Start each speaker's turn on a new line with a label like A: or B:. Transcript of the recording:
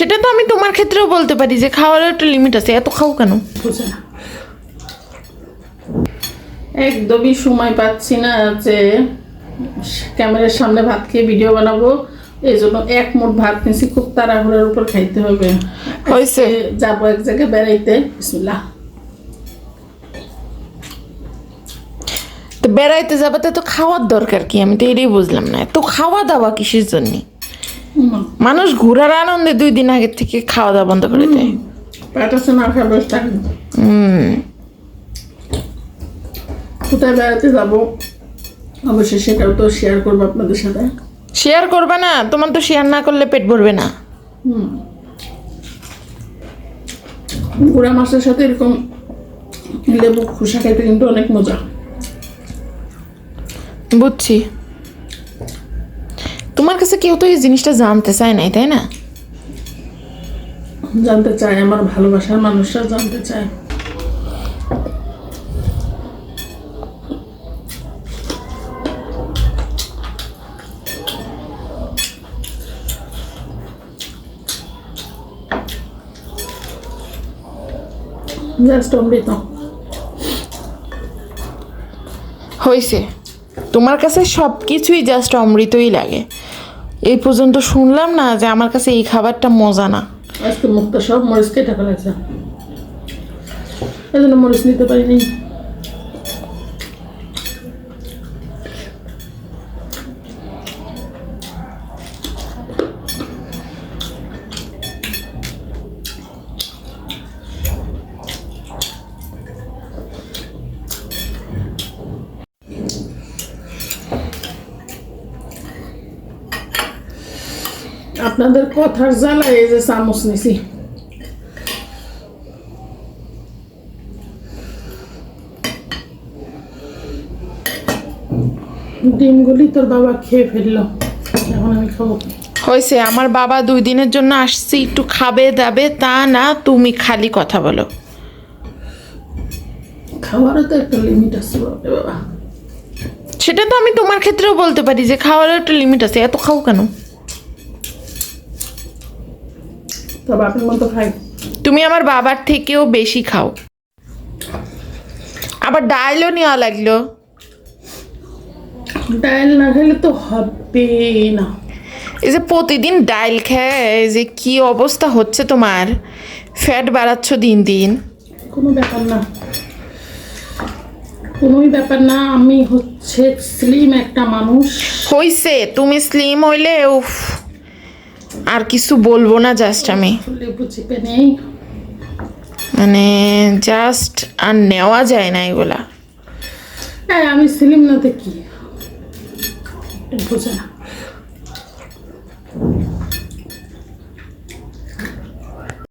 A: সেটা তো আমি তোমার ক্ষেত্রেও বলতে পারি যে খাওয়ার একটা লিমিট আছে। এত খাও কেন?
B: বুঝে না। একদমই সময় পাচ্ছি না যে ক্যামেরার সামনে ভাত খেয়ে ভিডিও বানাবো। এই জন্য এক মুঠ ভাত নিয়েছি খুব তাড়াহুড়ার উপর খাইতে হবে।
A: হয়েছে
B: যাব এক জায়গায় বেড়াইতে। বিসমিল্লাহ।
A: তো বেড়াইতে যাবাতে তো খাওয়ার দরকার কি? আমি তো এটাই বুঝলাম না। তো খাওয়া দাওয়া কিসের জন্য? মানুষ ঘোরার আনন্দে দুই দিন আগের থেকে খাওয়া দাওয়া বন্ধ করে দেয়।
B: পেট আছে না বসে
A: হুম।
B: কোথায় বেড়াতে যাব? অবশ্যই সেটাও তো শেয়ার করব আপনাদের সাথে।
A: শেয়ার করবে না তোমার তো শেয়ার না করলে পেট ভরবে না। হুম।
B: গুড়া মাছের সাথে এরকম লেবু খোসা খাইতে কিন্তু অনেক মজা।
A: বুঝছি। তোমার কাছে কেউ তো এই জিনিসটা জানতে চায় নাই তাই না?
B: জানতে চায় আমার ভালোবাসার মানুষরা জানতে চায়। জাস্ট অমৃত।
A: হয়েছে তোমার কাছে সব কিছুই জাস্ট অমৃতই লাগে। এই পর্যন্ত শুনলাম না যে আমার কাছে এই খাবারটা মজা না।
B: আজকে মুখটা সব মরিচ কেটে ফেলেছে। এই জন্য মরিচ নিতে পারিনি। আপনাদের কথার জ্বালায় এই যে চামচ নিছি। ডিমগুলি তোর বাবা খেয়ে ফেলল। এখন আমি খাব।
A: হয়েছে আমার বাবা দুই দিনের জন্য আসছি একটু খাবে দাবে তা না তুমি খালি কথা বলো।
B: খাওয়ারও তো একটা লিমিট আছে বাবা
A: সেটা তো আমি তোমার ক্ষেত্রেও বলতে পারি যে খাওয়ার একটা লিমিট আছে এত খাও কেন?
B: বাপের মতো খাই।
A: তুমি আমার বাবার থেকেও বেশি খাও। আবার ডাইলও নেওয়া লাগল।
B: ডাল না খেলে তো হবে না।
A: এই যে প্রতিদিন ডাইল খেয়ে যে কি অবস্থা হচ্ছে তোমার? ফ্যাট বাড়াচ্ছ দিন দিন।
B: কোনো ব্যাপার না। কোনোই ব্যাপার না আমি হচ্ছে স্লিম একটা মানুষ।
A: হইছে তুমি স্লিম হইলে উফ। আর কিছু বলব না জাস্ট আমি। মানে জাস্ট আর নেওয়া যায় না এগুলা।
B: হ্যাঁ আমি সিলিম না তো কি? বুঝে না।